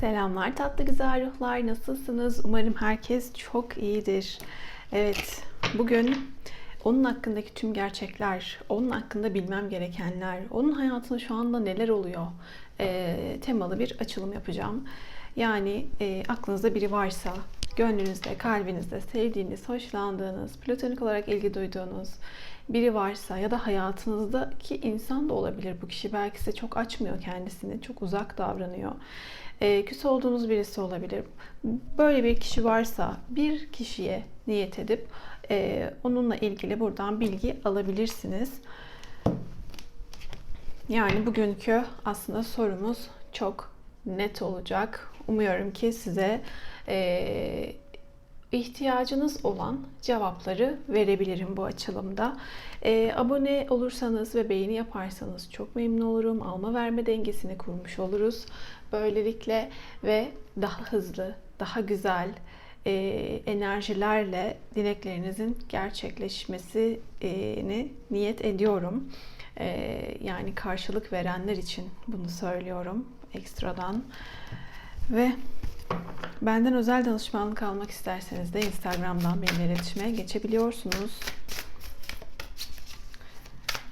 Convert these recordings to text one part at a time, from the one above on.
Selamlar tatlı güzel ruhlar. Nasılsınız? Umarım herkes çok iyidir. Evet, bugün onun hakkındaki tüm gerçekler, onun hakkında bilmem gerekenler, onun hayatında şu anda neler oluyor e, temalı bir açılım yapacağım. Yani e, aklınızda biri varsa, gönlünüzde, kalbinizde sevdiğiniz, hoşlandığınız, platonik olarak ilgi duyduğunuz biri varsa ya da hayatınızdaki insan da olabilir bu kişi. Belki size çok açmıyor kendisini, çok uzak davranıyor. E, küs olduğunuz birisi olabilir. Böyle bir kişi varsa bir kişiye niyet edip e, onunla ilgili buradan bilgi alabilirsiniz. Yani bugünkü aslında sorumuz çok net olacak. Umuyorum ki size e, ihtiyacınız olan cevapları verebilirim bu açılımda. E, abone olursanız ve beğeni yaparsanız çok memnun olurum. Alma verme dengesini kurmuş oluruz. Böylelikle ve daha hızlı, daha güzel e, enerjilerle dileklerinizin gerçekleşmesini niyet ediyorum. E, yani karşılık verenler için bunu söylüyorum ekstradan. Ve benden özel danışmanlık almak isterseniz de Instagram'dan benimle iletişime geçebiliyorsunuz.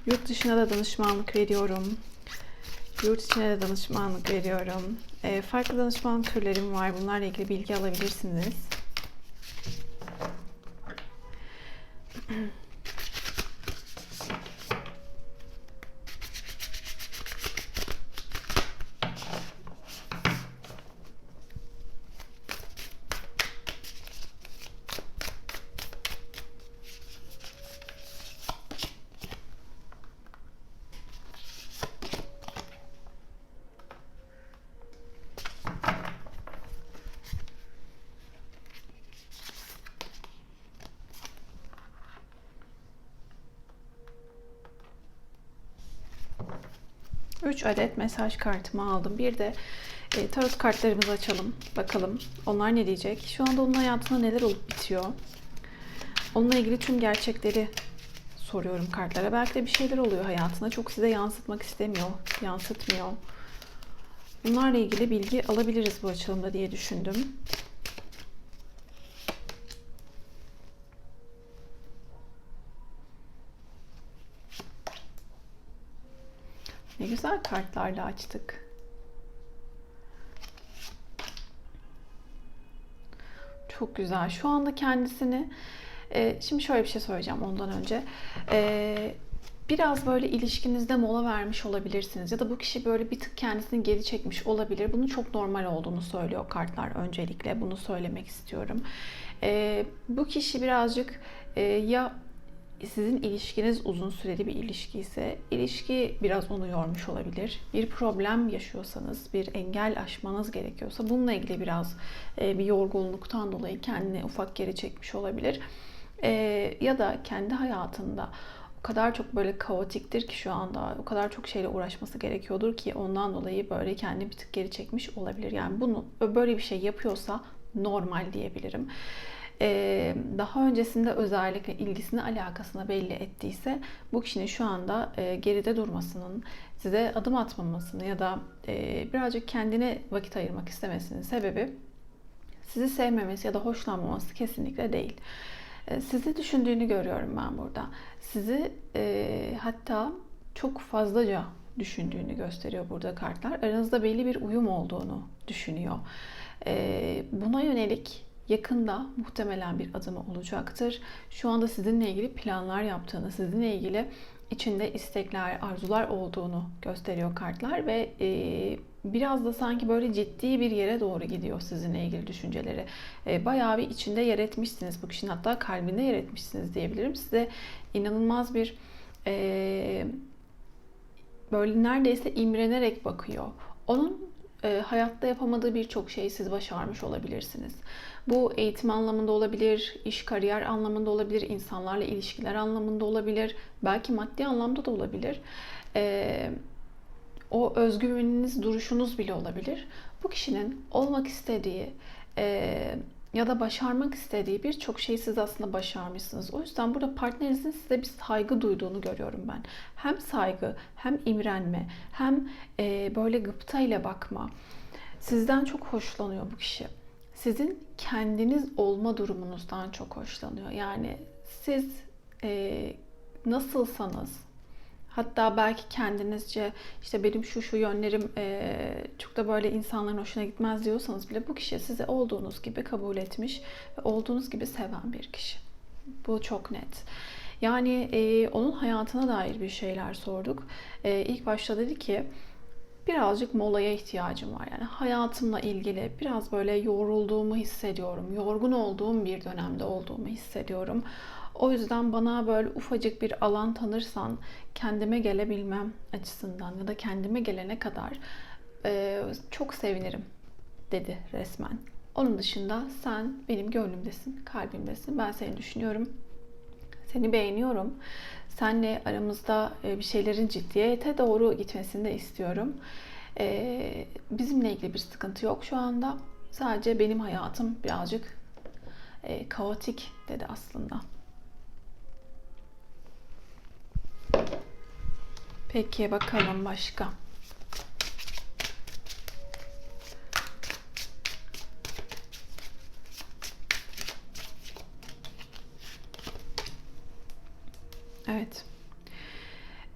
Yurt dışına da danışmanlık veriyorum. Yurt içine de danışmanlık veriyorum. E, farklı danışmanlık türlerim var. Bunlarla ilgili bilgi alabilirsiniz. 3 adet mesaj kartımı aldım. Bir de e, tarot kartlarımızı açalım. Bakalım onlar ne diyecek? Şu anda onun hayatında neler olup bitiyor? Onunla ilgili tüm gerçekleri soruyorum kartlara. Belki de bir şeyler oluyor hayatında. Çok size yansıtmak istemiyor, yansıtmıyor. Bunlarla ilgili bilgi alabiliriz bu açılımda diye düşündüm. Ne güzel kartlarla açtık. Çok güzel. Şu anda kendisini e, şimdi şöyle bir şey söyleyeceğim ondan önce. E, biraz böyle ilişkinizde mola vermiş olabilirsiniz ya da bu kişi böyle bir tık kendisini geri çekmiş olabilir. Bunun çok normal olduğunu söylüyor kartlar öncelikle. Bunu söylemek istiyorum. E, bu kişi birazcık e, ya sizin ilişkiniz uzun süreli bir ilişki ise ilişki biraz onu yormuş olabilir. Bir problem yaşıyorsanız, bir engel aşmanız gerekiyorsa bununla ilgili biraz e, bir yorgunluktan dolayı kendini ufak geri çekmiş olabilir. E, ya da kendi hayatında o kadar çok böyle kaotiktir ki şu anda o kadar çok şeyle uğraşması gerekiyordur ki ondan dolayı böyle kendini bir tık geri çekmiş olabilir. Yani bunu böyle bir şey yapıyorsa normal diyebilirim. Ee, daha öncesinde özellikle ilgisini alakasını belli ettiyse bu kişinin şu anda e, geride durmasının, size adım atmamasını ya da e, birazcık kendine vakit ayırmak istemesinin sebebi sizi sevmemesi ya da hoşlanmaması kesinlikle değil. E, sizi düşündüğünü görüyorum ben burada. Sizi hatta çok fazlaca düşündüğünü gösteriyor burada kartlar. Aranızda belli bir uyum olduğunu düşünüyor. Buna yönelik yakında muhtemelen bir adımı olacaktır. Şu anda sizinle ilgili planlar yaptığını, sizinle ilgili içinde istekler, arzular olduğunu gösteriyor kartlar ve e, biraz da sanki böyle ciddi bir yere doğru gidiyor sizinle ilgili düşünceleri. E, bayağı bir içinde yer etmişsiniz bu kişinin hatta kalbinde yer etmişsiniz diyebilirim. Size inanılmaz bir e, böyle neredeyse imrenerek bakıyor. Onun e, hayatta yapamadığı birçok şeyi siz başarmış olabilirsiniz. Bu eğitim anlamında olabilir, iş kariyer anlamında olabilir, insanlarla ilişkiler anlamında olabilir, belki maddi anlamda da olabilir. E, o özgüveniniz, duruşunuz bile olabilir. Bu kişinin olmak istediği, e, ya da başarmak istediği birçok şeyi siz aslında başarmışsınız. O yüzden burada partnerinizin size bir saygı duyduğunu görüyorum ben. Hem saygı, hem imrenme, hem e, böyle gıpta ile bakma. Sizden çok hoşlanıyor bu kişi. Sizin kendiniz olma durumunuzdan çok hoşlanıyor. Yani siz e, nasılsanız, hatta belki kendinizce işte benim şu şu yönlerim e, çok da böyle insanların hoşuna gitmez diyorsanız bile bu kişi sizi olduğunuz gibi kabul etmiş ve olduğunuz gibi seven bir kişi. Bu çok net. Yani e, onun hayatına dair bir şeyler sorduk. E, ilk başta dedi ki birazcık molaya ihtiyacım var. Yani hayatımla ilgili biraz böyle yorulduğumu hissediyorum. Yorgun olduğum bir dönemde olduğumu hissediyorum. O yüzden bana böyle ufacık bir alan tanırsan kendime gelebilmem açısından ya da kendime gelene kadar e, çok sevinirim dedi resmen. Onun dışında sen benim gönlümdesin, kalbimdesin. Ben seni düşünüyorum. Seni beğeniyorum. Senle aramızda e, bir şeylerin ciddiyete doğru gitmesini de istiyorum. E, bizimle ilgili bir sıkıntı yok şu anda. Sadece benim hayatım birazcık e, kaotik dedi aslında. Peki bakalım başka. Evet.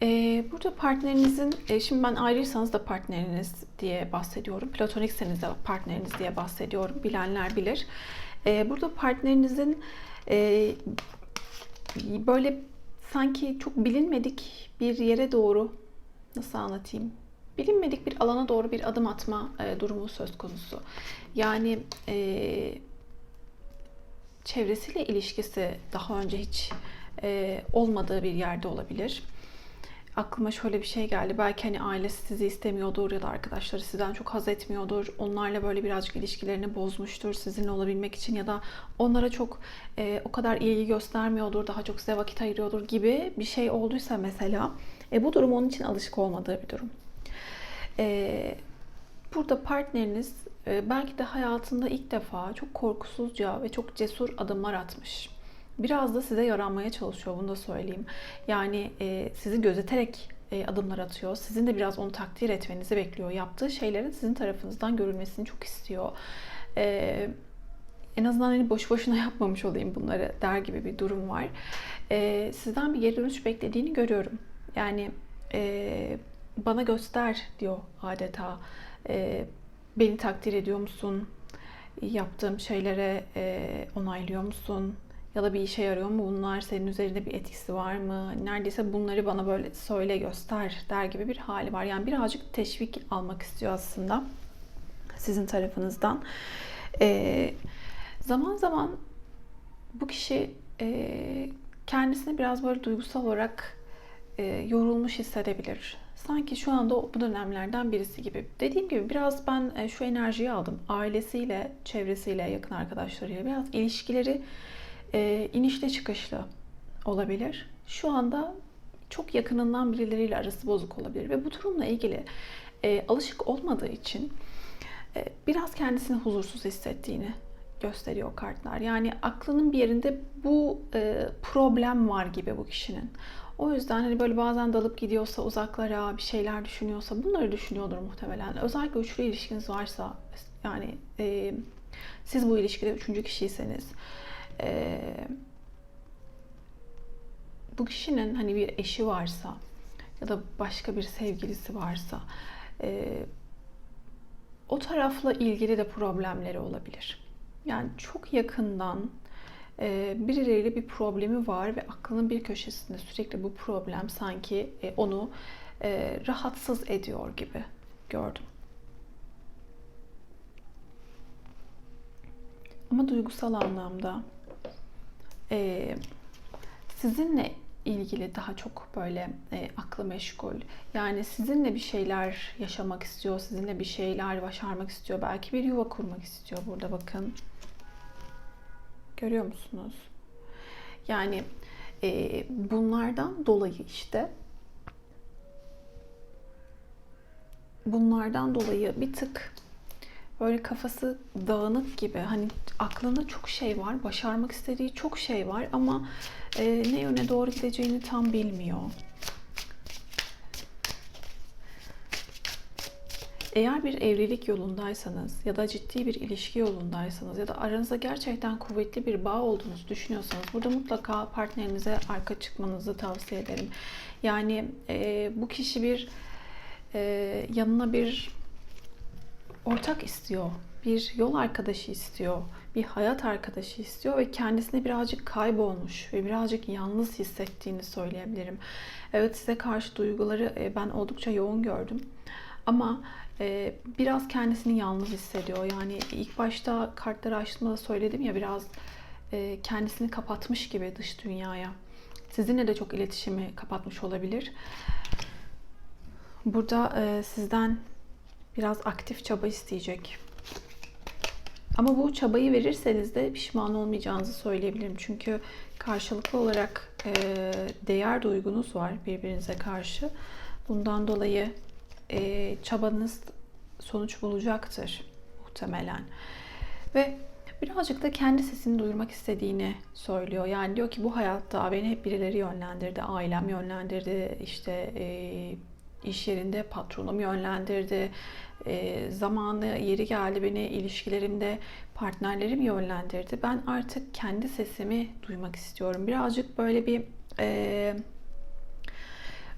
Ee, burada partnerinizin, e, şimdi ben ayrıysanız da partneriniz diye bahsediyorum. Platonikseniz de partneriniz diye bahsediyorum. Bilenler bilir. Ee, burada partnerinizin e, böyle sanki çok bilinmedik bir yere doğru nasıl anlatayım? Bilinmedik bir alana doğru bir adım atma e, durumu söz konusu. Yani e, çevresiyle ilişkisi daha önce hiç e, olmadığı bir yerde olabilir. Aklıma şöyle bir şey geldi. Belki hani ailesi sizi istemiyordur ya da arkadaşları sizden çok haz etmiyordur. Onlarla böyle birazcık ilişkilerini bozmuştur sizinle olabilmek için ya da onlara çok e, o kadar ilgi göstermiyordur, daha çok size vakit ayırıyordur gibi bir şey olduysa mesela e, bu durum onun için alışık olmadığı bir durum. E, burada partneriniz e, belki de hayatında ilk defa çok korkusuzca ve çok cesur adımlar atmış biraz da size yaranmaya çalışıyor bunu da söyleyeyim. Yani e, sizi gözeterek e, adımlar atıyor. Sizin de biraz onu takdir etmenizi bekliyor. Yaptığı şeylerin sizin tarafınızdan görülmesini çok istiyor. E, en azından hani boş boşuna yapmamış olayım bunları der gibi bir durum var. E, sizden bir geri dönüş beklediğini görüyorum. Yani e, bana göster diyor adeta. E, beni takdir ediyor musun? Yaptığım şeylere e, onaylıyor musun? Ya da bir işe yarıyor mu bunlar, senin üzerinde bir etkisi var mı? Neredeyse bunları bana böyle söyle göster der gibi bir hali var. Yani birazcık teşvik almak istiyor aslında sizin tarafınızdan. Ee, zaman zaman bu kişi e, kendisini biraz böyle duygusal olarak e, yorulmuş hissedebilir. Sanki şu anda bu dönemlerden birisi gibi. Dediğim gibi biraz ben şu enerjiyi aldım. Ailesiyle, çevresiyle, yakın arkadaşlarıyla biraz ilişkileri e, inişli çıkışlı olabilir. Şu anda çok yakınından birileriyle arası bozuk olabilir ve bu durumla ilgili e, alışık olmadığı için e, biraz kendisini huzursuz hissettiğini gösteriyor kartlar. Yani aklının bir yerinde bu e, problem var gibi bu kişinin. O yüzden hani böyle bazen dalıp gidiyorsa uzaklara bir şeyler düşünüyorsa bunları düşünüyordur muhtemelen. Özellikle üçlü ilişkiniz varsa yani e, siz bu ilişkide üçüncü kişiyseniz e, bu kişinin hani bir eşi varsa ya da başka bir sevgilisi varsa e, o tarafla ilgili de problemleri olabilir. Yani çok yakından e, birileriyle bir problemi var ve aklının bir köşesinde sürekli bu problem sanki e, onu e, rahatsız ediyor gibi gördüm. Ama duygusal anlamda e, sizinle ilgili daha çok böyle e, aklı meşgul. Yani sizinle bir şeyler yaşamak istiyor, sizinle bir şeyler başarmak istiyor. Belki bir yuva kurmak istiyor burada bakın. Görüyor musunuz? Yani e, bunlardan dolayı işte bunlardan dolayı bir tık böyle kafası dağınık gibi. Hani aklında çok şey var, başarmak istediği çok şey var ama e, ne yöne doğru gideceğini tam bilmiyor. eğer bir evlilik yolundaysanız ya da ciddi bir ilişki yolundaysanız ya da aranızda gerçekten kuvvetli bir bağ olduğunuzu düşünüyorsanız burada mutlaka partnerinize arka çıkmanızı tavsiye ederim. Yani e, bu kişi bir e, yanına bir ortak istiyor, bir yol arkadaşı istiyor, bir hayat arkadaşı istiyor ve kendisini birazcık kaybolmuş ve birazcık yalnız hissettiğini söyleyebilirim. Evet size karşı duyguları e, ben oldukça yoğun gördüm. Ama e, biraz kendisini yalnız hissediyor. Yani ilk başta kartları açtığımda da söyledim ya biraz e, kendisini kapatmış gibi dış dünyaya. Sizinle de çok iletişimi kapatmış olabilir. Burada sizden biraz aktif çaba isteyecek. Ama bu çabayı verirseniz de pişman olmayacağınızı söyleyebilirim. Çünkü karşılıklı olarak e, değer duygunuz var birbirinize karşı. Bundan dolayı e, çabanız sonuç bulacaktır muhtemelen. Ve birazcık da kendi sesini duyurmak istediğini söylüyor. Yani diyor ki bu hayatta beni hep birileri yönlendirdi. Ailem yönlendirdi, işte e, iş yerinde patronum yönlendirdi. E, zamanı yeri geldi beni ilişkilerimde partnerlerim yönlendirdi. Ben artık kendi sesimi duymak istiyorum. Birazcık böyle bir e,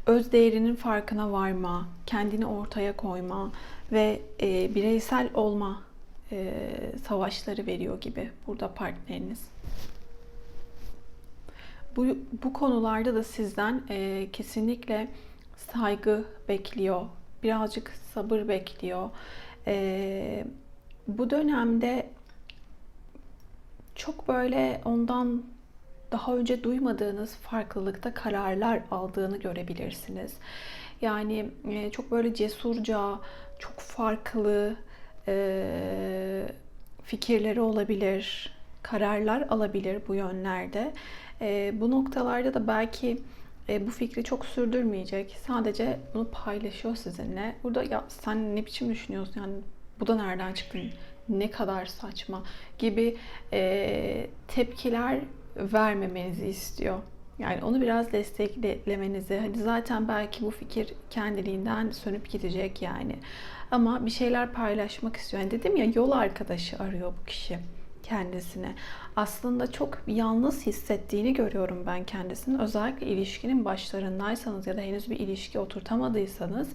öz değerinin farkına varma, kendini ortaya koyma ve e, bireysel olma e, savaşları veriyor gibi burada partneriniz. Bu, bu konularda da sizden e, kesinlikle saygı bekliyor, birazcık sabır bekliyor. E, bu dönemde çok böyle ondan daha önce duymadığınız farklılıkta kararlar aldığını görebilirsiniz. Yani e, çok böyle cesurca, çok farklı e, fikirleri olabilir, kararlar alabilir bu yönlerde. E, bu noktalarda da belki bu fikri çok sürdürmeyecek. Sadece bunu paylaşıyor sizinle. Burada ya sen ne biçim düşünüyorsun? Yani bu da nereden çıktı? Ne kadar saçma gibi tepkiler vermemenizi istiyor. Yani onu biraz desteklemenizi, hani zaten belki bu fikir kendiliğinden sönüp gidecek yani. Ama bir şeyler paylaşmak istiyor. Yani dedim ya yol arkadaşı arıyor bu kişi kendisine. Aslında çok yalnız hissettiğini görüyorum ben kendisini. Özellikle ilişkinin başlarındaysanız ya da henüz bir ilişki oturtamadıysanız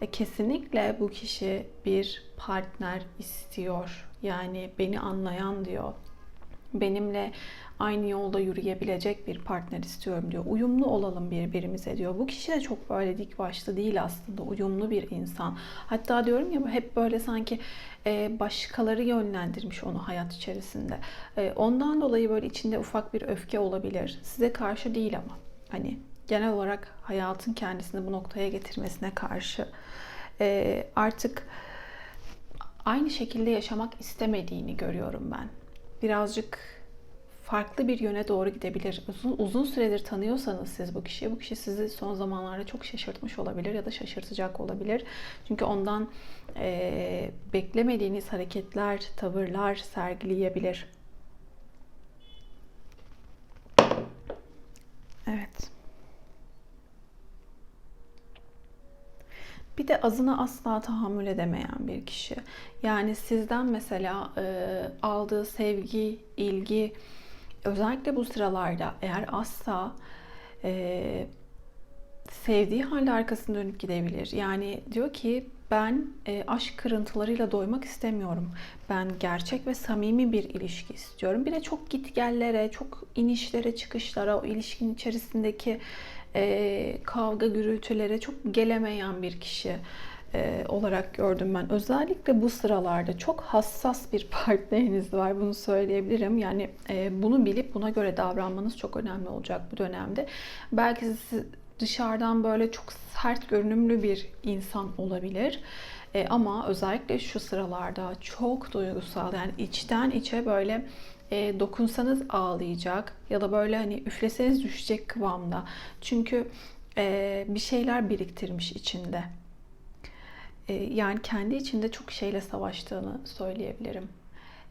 e, kesinlikle bu kişi bir partner istiyor. Yani beni anlayan diyor. Benimle aynı yolda yürüyebilecek bir partner istiyorum diyor. Uyumlu olalım birbirimize diyor. Bu kişi de çok böyle dik başlı değil aslında. Uyumlu bir insan. Hatta diyorum ya hep böyle sanki e, başkaları yönlendirmiş onu hayat içerisinde. E, ondan dolayı böyle içinde ufak bir öfke olabilir. Size karşı değil ama. Hani genel olarak hayatın kendisini bu noktaya getirmesine karşı e, artık aynı şekilde yaşamak istemediğini görüyorum ben. Birazcık farklı bir yöne doğru gidebilir. Uzun, uzun süredir tanıyorsanız siz bu kişiyi, bu kişi sizi son zamanlarda çok şaşırtmış olabilir ya da şaşırtacak olabilir. Çünkü ondan e, beklemediğiniz hareketler, tavırlar sergileyebilir. Evet. Bir de azına asla tahammül edemeyen bir kişi. Yani sizden mesela e, aldığı sevgi, ilgi, özellikle bu sıralarda eğer asla e, sevdiği halde arkasını dönüp gidebilir. Yani diyor ki ben e, aşk kırıntılarıyla doymak istemiyorum. Ben gerçek ve samimi bir ilişki istiyorum. Bir de çok gitgellere, çok inişlere, çıkışlara, o ilişkinin içerisindeki e, kavga gürültülere çok gelemeyen bir kişi e, olarak gördüm ben. Özellikle bu sıralarda çok hassas bir partneriniz var. Bunu söyleyebilirim. Yani e, bunu bilip buna göre davranmanız çok önemli olacak bu dönemde. Belki siz dışarıdan böyle çok sert görünümlü bir insan olabilir. E, ama özellikle şu sıralarda çok duygusal yani içten içe böyle e, dokunsanız ağlayacak ya da böyle hani üfleseniz düşecek kıvamda. Çünkü e, bir şeyler biriktirmiş içinde. E, yani kendi içinde çok şeyle savaştığını söyleyebilirim.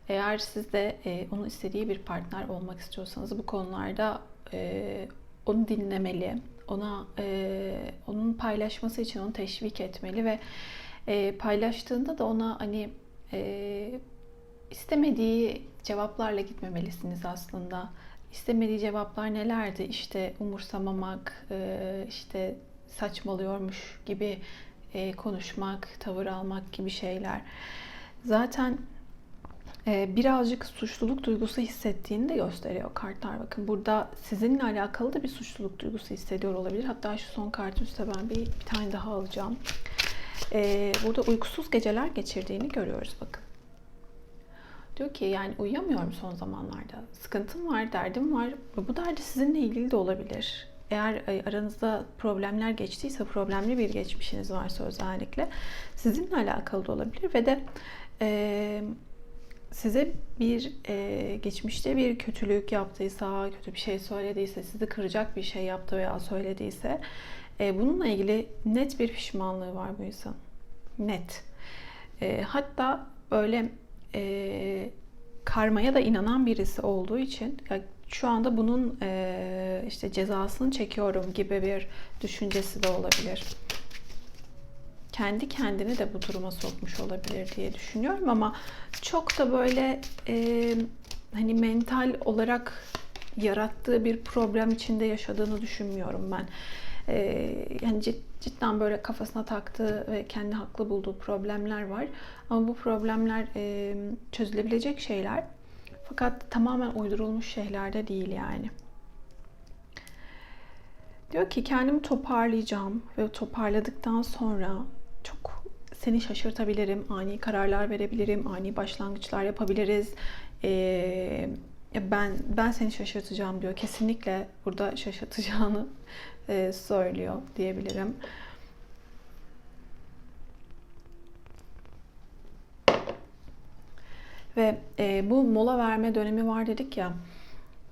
Eğer siz de e, onun istediği bir partner olmak istiyorsanız bu konularda e, onu dinlemeli, ona onun paylaşması için onu teşvik etmeli ve E, paylaştığında da ona hani e, istemediği cevaplarla gitmemelisiniz aslında. İstemediği cevaplar nelerdi? İşte umursamamak, e, işte saçmalıyormuş gibi e, konuşmak, tavır almak gibi şeyler. Zaten e, birazcık suçluluk duygusu hissettiğini de gösteriyor kartlar. Bakın burada sizinle alakalı da bir suçluluk duygusu hissediyor olabilir. Hatta şu son kartın üstte ben bir, bir tane daha alacağım. Burada uykusuz geceler geçirdiğini görüyoruz bakın. Diyor ki yani uyuyamıyorum son zamanlarda. Sıkıntım var, derdim var. Bu derdi sizinle ilgili de olabilir. Eğer e, aranızda problemler geçtiyse, problemli bir geçmişiniz varsa özellikle sizinle alakalı da olabilir ve de e, size bir e, geçmişte bir kötülük yaptıysa, kötü bir şey söylediyse, sizi kıracak bir şey yaptı veya söylediyse e, bununla ilgili net bir pişmanlığı var bu insan. Net. E, hatta böyle e, karmaya da inanan birisi olduğu için ya şu anda bunun e, işte cezasını çekiyorum gibi bir düşüncesi de olabilir. Kendi kendini de bu duruma sokmuş olabilir diye düşünüyorum ama çok da böyle e, hani mental olarak yarattığı bir problem içinde yaşadığını düşünmüyorum ben. E, yani cidden böyle kafasına taktığı ve kendi haklı bulduğu problemler var. Ama bu problemler e, çözülebilecek şeyler. Fakat tamamen uydurulmuş şeyler de değil yani. Diyor ki kendimi toparlayacağım ve toparladıktan sonra çok seni şaşırtabilirim, ani kararlar verebilirim, ani başlangıçlar yapabiliriz. Ee, ben ben seni şaşırtacağım diyor. Kesinlikle burada şaşırtacağını e, söylüyor diyebilirim. Ve e, bu mola verme dönemi var dedik ya,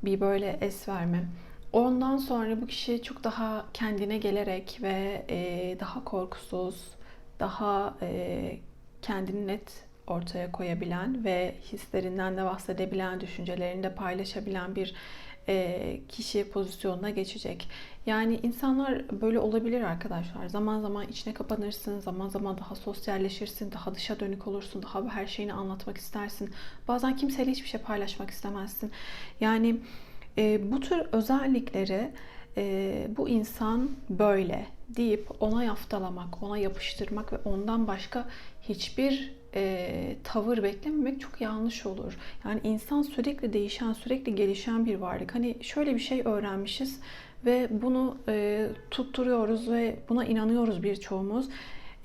bir böyle es verme. Ondan sonra bu kişi çok daha kendine gelerek ve e, daha korkusuz, daha e, kendini net ortaya koyabilen ve hislerinden de bahsedebilen, düşüncelerini de paylaşabilen bir e, kişi pozisyonuna geçecek. Yani insanlar böyle olabilir arkadaşlar. Zaman zaman içine kapanırsın, zaman zaman daha sosyalleşirsin, daha dışa dönük olursun, daha her şeyini anlatmak istersin. Bazen kimseyle hiçbir şey paylaşmak istemezsin. Yani e, bu tür özellikleri e, bu insan böyle deyip ona yaftalamak, ona yapıştırmak ve ondan başka hiçbir e, tavır beklememek çok yanlış olur. Yani insan sürekli değişen, sürekli gelişen bir varlık. Hani şöyle bir şey öğrenmişiz ve bunu e, tutturuyoruz ve buna inanıyoruz birçoğumuz.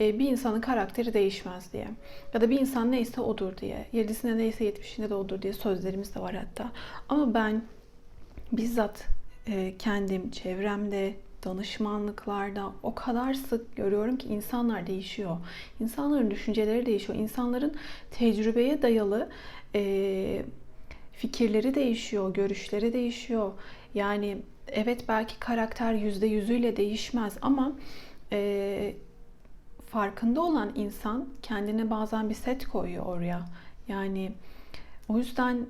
Bir insanın karakteri değişmez diye. Ya da bir insan neyse odur diye. Yedisinde neyse yetmişinde de odur diye sözlerimiz de var hatta. Ama ben bizzat kendim, çevremde, danışmanlıklarda o kadar sık görüyorum ki insanlar değişiyor. İnsanların düşünceleri değişiyor. İnsanların tecrübeye dayalı e, fikirleri değişiyor, görüşleri değişiyor. Yani evet belki karakter yüzde yüzüyle değişmez ama e, farkında olan insan kendine bazen bir set koyuyor oraya. Yani o yüzden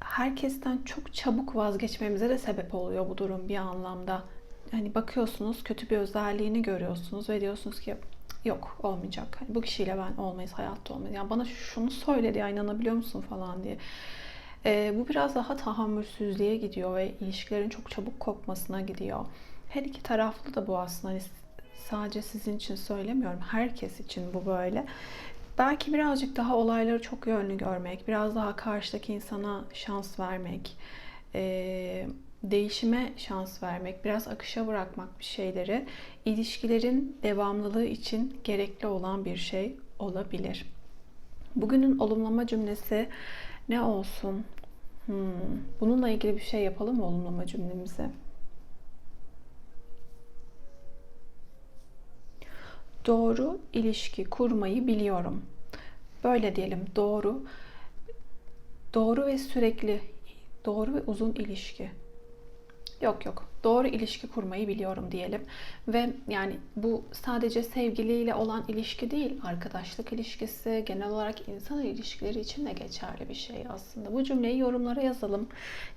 herkesten çok çabuk vazgeçmemize de sebep oluyor bu durum bir anlamda hani bakıyorsunuz kötü bir özelliğini görüyorsunuz ve diyorsunuz ki yok olmayacak. Hani bu kişiyle ben olmayız, hayatta olmayız. Yani bana şunu söyledi ya inanabiliyor musun falan diye. Ee, bu biraz daha tahammülsüzlüğe gidiyor ve ilişkilerin çok çabuk kopmasına gidiyor. Her iki taraflı da bu aslında. Hani sadece sizin için söylemiyorum. Herkes için bu böyle. Belki birazcık daha olayları çok yönlü görmek, biraz daha karşıdaki insana şans vermek, ee, değişime şans vermek, biraz akışa bırakmak bir şeyleri ilişkilerin devamlılığı için gerekli olan bir şey olabilir. Bugünün olumlama cümlesi ne olsun? Hmm. Bununla ilgili bir şey yapalım mı olumlama cümlemize? Doğru ilişki kurmayı biliyorum. Böyle diyelim doğru doğru ve sürekli doğru ve uzun ilişki Yok yok. Doğru ilişki kurmayı biliyorum diyelim. Ve yani bu sadece sevgiliyle olan ilişki değil, arkadaşlık ilişkisi, genel olarak insan ilişkileri için de geçerli bir şey aslında. Bu cümleyi yorumlara yazalım.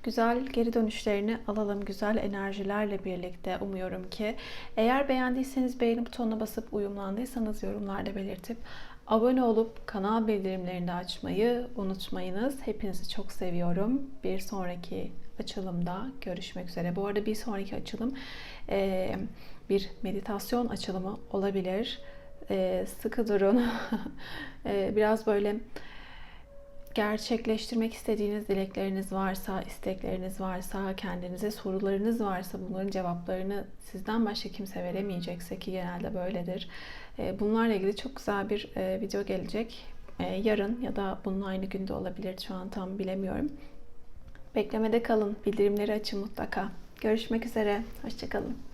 Güzel geri dönüşlerini alalım. Güzel enerjilerle birlikte umuyorum ki. Eğer beğendiyseniz beğeni butonuna basıp uyumlandıysanız yorumlarda belirtip Abone olup kanal bildirimlerini açmayı unutmayınız. Hepinizi çok seviyorum. Bir sonraki açılımda görüşmek üzere. Bu arada bir sonraki açılım e, bir meditasyon açılımı olabilir. E, sıkı durun. E, biraz böyle gerçekleştirmek istediğiniz dilekleriniz varsa, istekleriniz varsa, kendinize sorularınız varsa bunların cevaplarını sizden başka kimse veremeyecekse ki genelde böyledir. E, Bunlarla ilgili çok güzel bir e, video gelecek. E, Yarın ya da bunun aynı günde olabilir. Şu an tam bilemiyorum. Beklemede kalın. Bildirimleri açın mutlaka. Görüşmek üzere. Hoşçakalın.